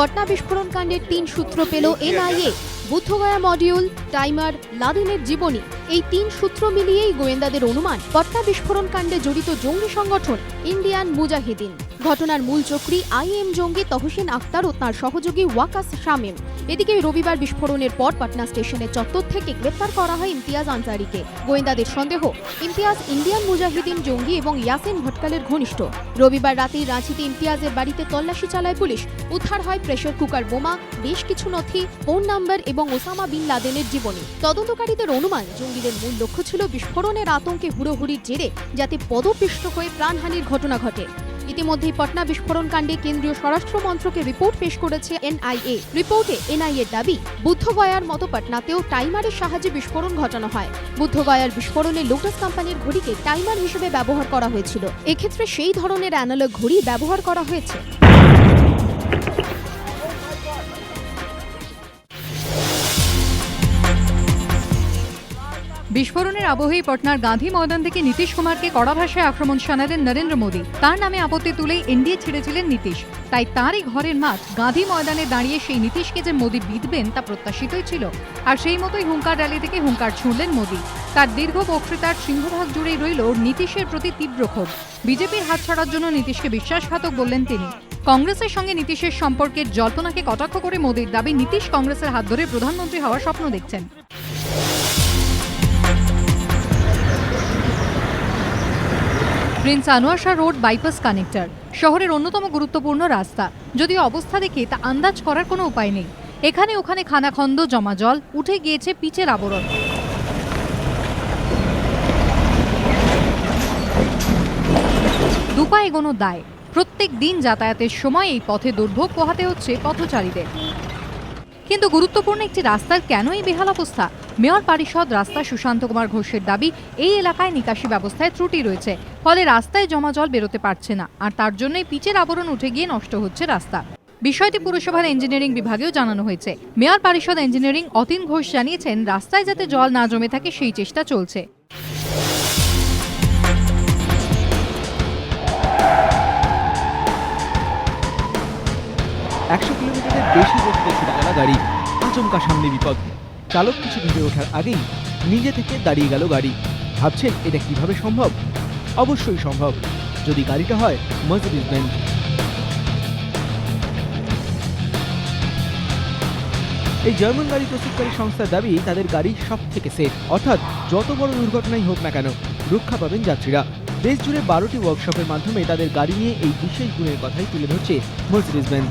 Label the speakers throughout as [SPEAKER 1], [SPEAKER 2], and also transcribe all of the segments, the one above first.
[SPEAKER 1] পটনা বিস্ফোরণ কাণ্ডের তিন সূত্র পেল এনআইএ। বুদ্ধগয়া মডিউল, টাইমার, লাদেনের জীবনী, এই তিন সূত্র মিলিয়েই গোয়েন্দাদের অনুমান। পটনা বিস্ফোরণ কাণ্ডে জড়িত জঙ্গি সংগঠন, ইন্ডিয়ান মুজাহিদিন। ঘটনার মূল চক্রী আইএম জঙ্গি তহসিন আক্তার ও তাঁর সহযোগী ওয়াকাস শামীম। এদিকে রবিবার বিস্ফোরণের পর পাটনা স্টেশনের চত্বর থেকে গ্রেপ্তার করা হয় ইমতিয়াজ আনসারিকে। গোয়েন্দাদের সন্দেহ, ইমতিয়াজ ইন্ডিয়ান মুজাহিদিন জঙ্গি এবং ইয়াসিন ভটকালের ঘনিষ্ঠ। রবিবার রাতেই রাঁচিতে ইমতিয়াজের বাড়িতে তল্লাশি চালায় পুলিশ। উদ্ধার হয় প্রেসার কুকার বোমা, বেশ কিছু নথি, ফোন নাম্বার এবং ওসামা বিন লাদেনের জীবনী। তদন্তকারীদের অনুমান, জঙ্গিদের মূল লক্ষ্য ছিল বিস্ফোরণের আতঙ্কে হুড়োহুড়ির জেরে যাতে পদপিষ্ট হয়ে প্রাণহানির ঘটনা ঘটে। ইতিমধ্যেই পটনা বিস্ফোরণ কাণ্ডে কেন্দ্রীয় স্বরাষ্ট্র মন্ত্রকে রিপোর্ট পেশ করেছে এনআইএ। রিপোর্টে এনআইএর দাবি, বুদ্ধগয়ার মতো পাটনাতেও টাইমারের সাহায্যে বিস্ফোরণ ঘটানো হয়। বুদ্ধগয়ার বিস্ফোরণে লোটাস কোম্পানির ঘড়িকে টাইমার হিসেবে ব্যবহার করা হয়েছিল। এক্ষেত্রে সেই ধরনের অ্যানালগ ঘড়ি ব্যবহার করা হয়েছে।
[SPEAKER 2] বিস্ফোরণের আবহেই পটনার গান্ধী ময়দান থেকে নীতিশ কুমারকে কড়া ভাষায় আক্রমণ শানালেন নরেন্দ্র মোদী। তার নামে আপত্তি তুলেই এনডিএ ছেড়েছিলেন নীতিশ। তাই তারই ঘরের মাঠ গান্ধী ময়দানে দাঁড়িয়ে সেই নীতিশকে যে মোদী বিঁধবেন তা প্রত্যাশিতই ছিল। আর সেই মতোই হুঙ্কার র্যালি থেকে হুঙ্কার ছুঁড়লেন মোদী। তার দীর্ঘ বক্তৃতার সিংহভাগ জুড়েই রইল নীতিশের প্রতি তীব্র ক্ষোভ। বিজেপির হাত ছাড়ার জন্য নীতিশকে বিশ্বাসঘাতক বললেন তিনি। কংগ্রেসের সঙ্গে নীতিশের সম্পর্কের জল্পনাকে কটাক্ষ করে মোদীর দাবি নীতিশ কংগ্রেসের হাত ধরে প্রধানমন্ত্রী হওয়ার স্বপ্ন দেখছেন। Prince Anwar Shah road bypass connector, শহরের অন্যতম গুরুত্বপূর্ণ রাস্তা। যদিও অবস্থা দেখে তা আন্দাজ করার কোনো উপায় নেই। এখানে ওখানে খানাখন্দ, জমা জল, উঠে গিয়েছে পিচের আবরণ। দুপা এগোনো দায়। প্রত্যেক দিন যাতায়াতের সময় এই পথে দুর্ভোগ পোহাতে হচ্ছে পথচারীদের। কিন্তু গুরুত্বপূর্ণ একটি রাস্তার কেনই বেহাল অবস্থা? মেয়র পরিষদ রাস্তা সুশান্ত কুমার ঘোষের দাবি, এই এলাকায় নিকাশি ব্যবস্থায় ত্রুটি রয়েছে। ফলে রাস্তায় জমা জল বেরোতে পারছে না। আর তার জন্যই পিচের আবরণ উঠে গিয়ে নষ্ট হচ্ছে রাস্তা। বিষয়টি পুরসভার ইঞ্জিনিয়ারিং বিভাগেও জানানো হয়েছে। মেয়র পরিষদ ইঞ্জিনিয়ারিং অতীন ঘোষ জানিয়েছেন, রাস্তায় যাতে জল না জমে থাকে, সেই চেষ্টা চলছে।
[SPEAKER 3] একশো কিলোমিটারের বেশি গতিতে ছুটে গাড়ি। আচমকা সামনে বিপদ। চালক কিছু ভেবে ওঠার আগেই নিজে থেকে দাঁড়িয়ে গেল গাড়ি। ভাবছেন, এটা কীভাবে সম্ভব? অবশ্যই সম্ভব। যদি গাড়িটা হয় মার্সিডিজ বেঞ্জ এই জার্মান গাড়ি প্রস্তুতকারী সংস্থার দাবি, তাদের গাড়ি সব থেকে সেফ অর্থাৎ, যত বড় দুর্ঘটনাই হোক না কেন, রক্ষা পাবেন যাত্রীরা। দেশ জুড়ে বারোটি ওয়ার্কশপের মাধ্যমে তাদের গাড়ি নিয়ে এই বিশেষ গুণের কথাই তুলে ধরছে মার্সিডিজ বেঞ্জ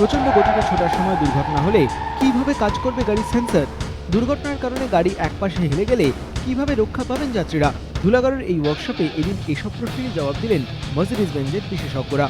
[SPEAKER 3] প্রচণ্ড গতিতে ছোটার সময় দুর্ঘটনা হলে কীভাবে কাজ করবে গাড়ির সেন্সর দুর্ঘটনার কারণে গাড়ি একপাশে হেলে গেলে কীভাবে রক্ষা পাবেন যাত্রীরা? ধুলাগড়ের এই ওয়ার্কশপে এদিন এসব প্রশ্নের জবাব দিলেন মজুরিজ বেঞ্জের বিশেষজ্ঞরা।